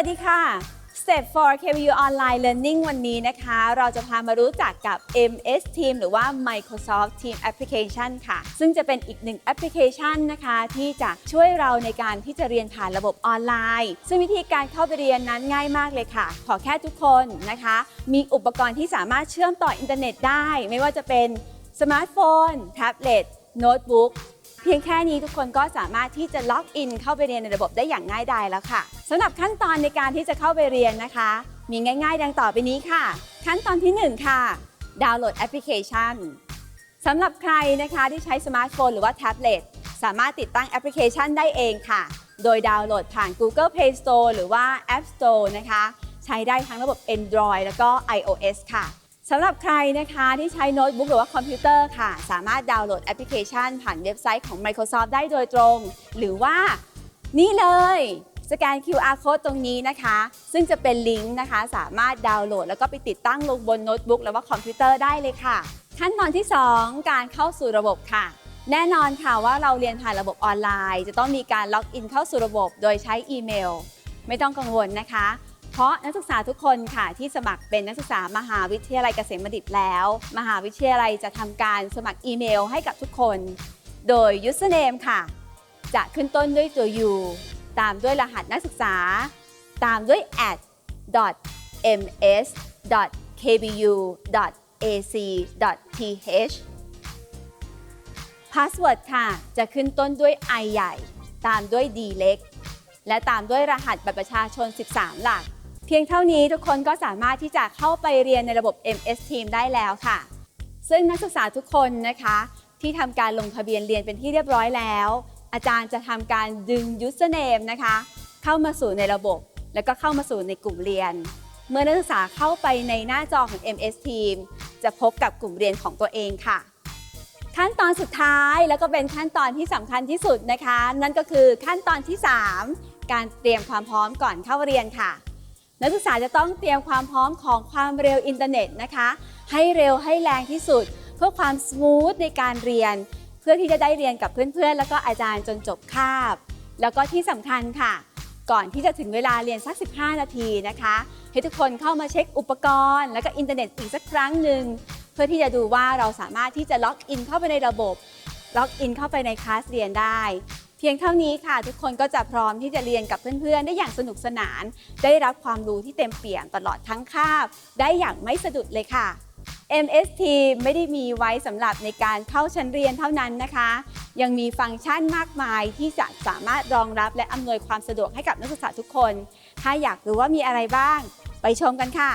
วัสดีค่ะ Step for KVU Online Learning วันนี้นะคะ เราจะพามารู้จักกับ MS Team หรือว่า Microsoft Team Application ค่ะ ซึ่งจะเป็นอีกหนึ่งแอปพลิเคชันนะคะ ที่จะช่วยเราในการที่จะเรียนผ่านระบบออนไลน์ ซึ่งวิธีการเข้าไปเรียนนั้นง่ายมากเลยค่ะ ขอแค่ทุกคนนะคะ มีอุปกรณ์ที่สามารถเชื่อมต่ออินเทอร์เน็ตได้ ไม่ว่าจะเป็นสมาร์ทโฟน แท็บเล็ต โน้ตบุ๊ก พียงแค่นี้ทุกคนก็สามารถที่จะล็อกอินเข้าไปเรียนในระบบได้อย่างง่ายดายแล้วค่ะสำหรับขั้นตอนในการที่จะเข้าไปเรียนนะคะ มีง่าย ๆ ดังต่อไปนี้ค่ะ ขั้นตอนที่ 1 ค่ะ ดาวน์โหลดแอปพลิเคชันสำหรับใครนะคะที่ใช้สมาร์ทโฟนหรือว่าแท็บเล็ตสามารถติดตั้งแอปพลิเคชันได้เองค่ะ โดยดาวน์โหลดผ่าน Google Play Store หรือว่า App Store นะคะ ใช้ได้ทั้งระบบ Android แล้วก็ iOS ค่ะ สำหรับใครนะคะที่ใช้โน้ตบุ๊กหรือว่าคอมพิวเตอร์ค่ะ สามารถดาวน์โหลดแอปพลิเคชัน ผ่านเว็บไซต์ของ Microsoft ได้โดยตรง หรือว่านี่เลย สแกน QR code ตรงนี้นะคะ ซึ่งจะเป็นลิงก์นะคะ สามารถดาวน์โหลด แล้วก็ไปติดตั้งลงบนโน้ตบุ๊กหรือว่าคอมพิวเตอร์ได้เลยค่ะ ขั้นตอนที่ 2 การเข้าสู่ระบบค่ะ แน่นอนค่ะว่าเราเรียนผ่านระบบออนไลน์ จะต้องมีการล็อกอินเข้าสู่ระบบ โดยใช้อีเมล ไม่ต้องกังวลนะคะ เพราะนักศึกษาทุกคนค่ะที่สมัครเป็นนักศึกษามหาวิทยาลัยเกษมบัณฑิตแล้ว มหาวิทยาลัยจะทำการสมัครอีเมลให้กับทุกคน โดย username ค่ะ จะขึ้นต้นด้วยตัว u ตามด้วยรหัสนักศึกษา ตามด้วย at ms kbu ac th Password ค่ะ จะขึ้นต้นด้วย i ใหญ่ ตามด้วย d เล็ก และตามด้วยรหัสบัตรประชาชน 13 หลัก เพียงเท่านี้ทุกคนก็สามารถที่จะเข้าไปเรียนในระบบ MS Team ได้แล้วค่ะ ซึ่งนักศึกษาทุกคนนะคะ ที่ทำการลงทะเบียนเรียนเป็นที่เรียบร้อยแล้ว อาจารย์จะทำการดึง username นะคะ เข้ามาสู่ในระบบ แล้วก็เข้ามาสู่ในกลุ่มเรียน เมื่อนักศึกษาเข้าไปในหน้าจอของ MS Team จะพบกับกลุ่มเรียนของตัวเองค่ะขั้นตอนสุดท้ายแล้วก็เป็นขั้นตอนที่สำคัญที่สุดนะคะ นั่นก็คือขั้นตอนที่ 3 การเตรียมความพร้อมก่อนเข้าเรียนค่ะ นักศึกษาจะต้องเตรียมความพร้อมของความเร็วอินเทอร์เน็ตนะคะ ให้เร็วให้แรงที่สุด เพื่อความสมูทในการเรียน เพื่อที่จะได้เรียนกับเพื่อนๆ แล้วก็อาจารย์จนจบคาบ แล้วก็ที่สำคัญค่ะ ก่อนที่จะถึงเวลาเรียนสัก 15 นาทีนะคะ ให้ทุกคนเข้ามาเช็คอุปกรณ์ แล้วก็อินเทอร์เน็ตอีกสักครั้งหนึ่งเพื่อที่จะดูว่าเราสามารถที่จะล็อกอินเข้าไปในระบบล็อกอินเข้าไปในคลาสเรียนได้ เพียงเท่านี้ค่ะ ทุกคนก็จะพร้อมที่จะเรียนกับเพื่อนๆ ได้อย่างสนุกสนาน ได้รับความรู้ที่เต็มเปี่ยมตลอดทั้งคาบ ได้อย่างไม่สะดุดเลยค่ะ MST ไม่ได้มีไว้สำหรับในการเข้าชั้นเรียนเท่านั้นนะคะ ยังมีฟังก์ชันมากมายที่จะสามารถรองรับและอำนวยความสะดวกให้กับนักศึกษาทุกคน ถ้าอยากรู้ว่ามีอะไรบ้าง ไปชมกันค่ะ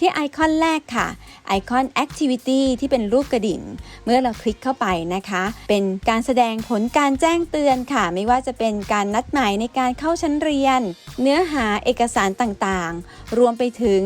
ที่ไอคอนแรกค่ะไอคอน Activity ที่เป็นรูปกระดิ่ง เมื่อเราคลิกเข้าไปนะคะ เป็นการแสดงผลการแจ้งเตือนค่ะ ไม่ว่าจะเป็นการนัดหมายในการเข้าชั้นเรียน เนื้อหาเอกสารต่างๆ รวมไปถึง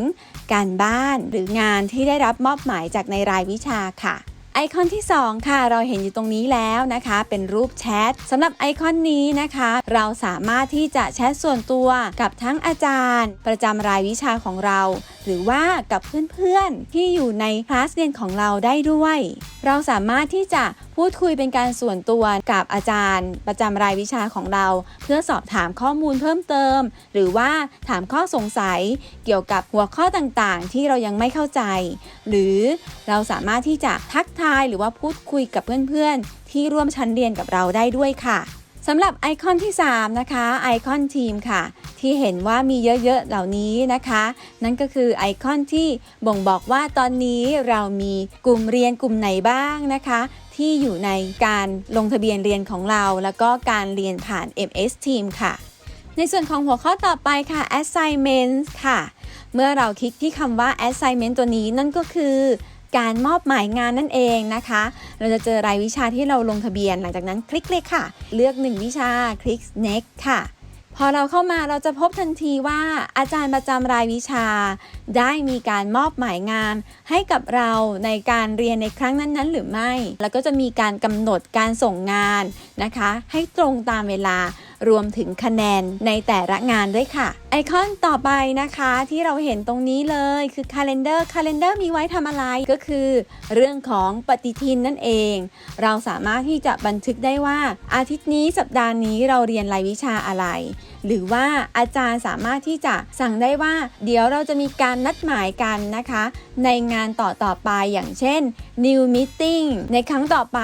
การบ้านหรืองานที่ได้รับมอบหมายจากในรายวิชาค่ะไอคอนที่ 2 ค่ะ เราเห็นอยู่ตรงนี้แล้วนะคะ เป็นรูปแชทสำหรับไอคอนนี้นะคะ เราสามารถที่จะแชทส่วนตัวกับทั้งอาจารย์ ประจำรายวิชาของเรา หรือว่ากับเพื่อนๆ ที่อยู่ในคลาสเรียนของเราได้ด้วย เราสามารถที่จะพูดคุยเป็นการส่วนตัวกับอาจารย์ ประจำรายวิชาของเรา เพื่อสอบถามข้อมูลเพิ่มเติม หรือว่าถามข้อสงสัยเกี่ยวกับหัวข้อต่างๆ ที่เรายังไม่เข้าใจ หรือเราสามารถที่จะทักทายหรือว่าพูดคุยกับเพื่อนๆ ที่ร่วมชั้นเรียนกับเราได้ด้วยค่ะ สำหรับไอคอนที่ 3 นะคะไอคอนทีมค่ะ ที่เห็นว่ามีเยอะๆเหล่านี้นะคะ นั่นก็คือไอคอนที่บ่งบอกว่าตอนนี้เรามีกลุ่มเรียนกลุ่มไหนบ้างนะคะ ที่อยู่ในการลงทะเบียนเรียนของเรา แล้วก็การเรียนผ่าน MS Team ค่ะ ในส่วนของหัวข้อต่อไปค่ะ assignments ค่ะ เมื่อเราคลิกที่คำว่า assignment ตัวนี้นั่นก็คือ การมอบหมายงานนั่นเองนะคะ เราจะเจอรายวิชาที่เราลงทะเบียน หลังจากนั้นคลิกเลยค่ะ เลือก 1 วิชาคลิก next ค่ะ พอเราเข้ามาเราจะพบทันทีว่าอาจารย์ประจำรายวิชา ได้มีการมอบหมายงานให้กับเราในการเรียนในครั้งนั้นๆ หรือไม่ แล้วก็จะมีการกำหนดการส่งงานนะคะ ให้ตรงตามเวลา รวมถึงคะแนนในแต่ละงานด้วยค่ะ ไอคอนต่อไปนะคะที่เราเห็นตรงนี้เลยคือ calendar calendar มีไว้ทำอะไรก็คือ เรื่องของปฏิทินนั่นเอง เราสามารถที่จะบันทึกได้ว่า อาทิตย์นี้สัปดาห์นี้เราเรียนรายวิชาอะไรหรือว่าอาจารย์สามารถที่จะสั่งได้ว่า เดี๋ยวเราจะมีการนัดหมายกันนะคะในงานต่อต่อๆไปอย่างเช่น new meeting ในครั้งต่อไป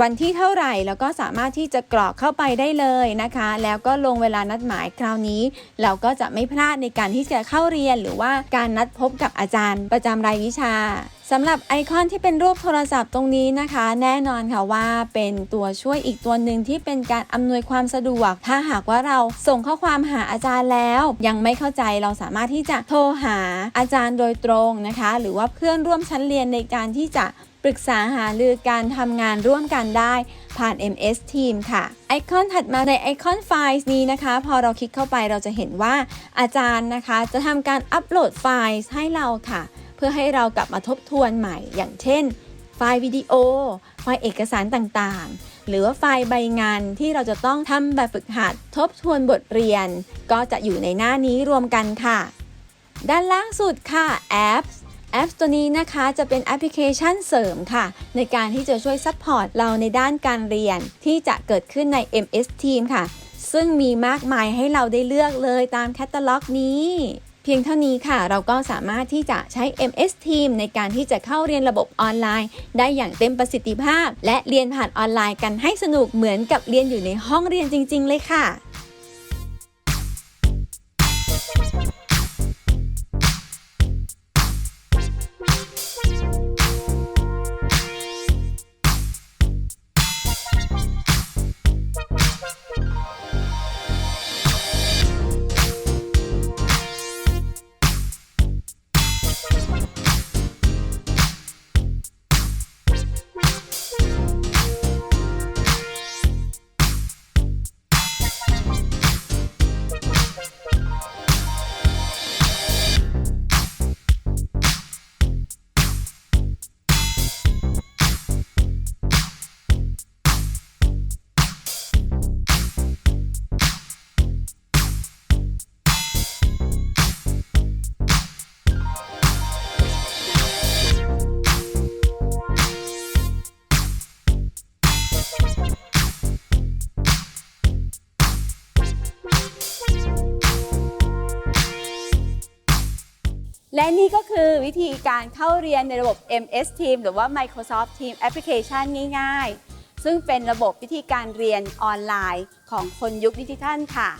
วันที่เท่าไหร่แล้วก็สามารถที่จะกรอกเข้าไปได้เลยนะคะ แล้วก็ลงเวลานัดหมายคราวนี้ เราก็จะไม่พลาดในการที่จะเข้าเรียนหรือว่าการนัดพบกับอาจารย์ประจำรายวิชา สำหรับไอคอนที่เป็นรูปโทรศัพท์ตรงนี้นะคะ แน่นอนค่ะว่าเป็นตัวช่วยอีกตัวหนึ่งที่เป็นการอำนวยความสะดวก ถ้าหากว่าเราส่งข้อความหาอาจารย์แล้ว ยังไม่เข้าใจเราสามารถที่จะโทรหาอาจารย์โดยตรงนะคะ หรือว่าเพื่อนร่วมชั้นเรียนในการที่จะปรึกษาหารือการทำงานร่วมกันได้ผ่าน MS Team ค่ะ ไอคอนถัดมาในไอคอนไฟล์นี้นะคะ พอเราคลิกเข้าไปเราจะเห็นว่าอาจารย์นะคะ จะทำการอัปโหลดไฟล์ให้เราค่ะ เพื่อให้เรากลับมาทบทวนใหม่ อย่างเช่น ไฟล์วิดีโอ ไฟล์เอกสารต่างๆ หรือว่าไฟล์ใบงานที่เราจะต้องทำแบบฝึกหัดทบทวนบทเรียน ก็จะอยู่ในหน้านี้รวมกันค่ะ ด้านล่างสุดค่ะ Apps Apps ตัวนี้นะคะจะเป็นแอปพลิเคชันเสริมค่ะ ในการที่จะช่วยซัพพอร์ตเราในด้านการเรียน ที่จะเกิดขึ้นใน MS Team ค่ะ ซึ่งมีมากมายให้เราได้เลือกเลยตามแคตตาล็อกนี้ พียงเท่านี้ค่ะ เราก็สามารถที่จะใช้ MS Team ในการที่จะเข้าเรียนระบบออนไลน์ ได้อย่างเต็มประสิทธิภาพ และเรียนผ่านออนไลน์กันให้สนุกเหมือนกับเรียนอยู่ในห้องเรียนจริง ๆ เลยค่ะ และนี่ก็คือวิธีการเข้าเรียนในระบบ MS Team หรือว่า Microsoft Team Application ง่าย ๆ ซึ่งเป็นระบบวิธีการเรียนออนไลน์ของคนยุคดิจิทัลค่ะ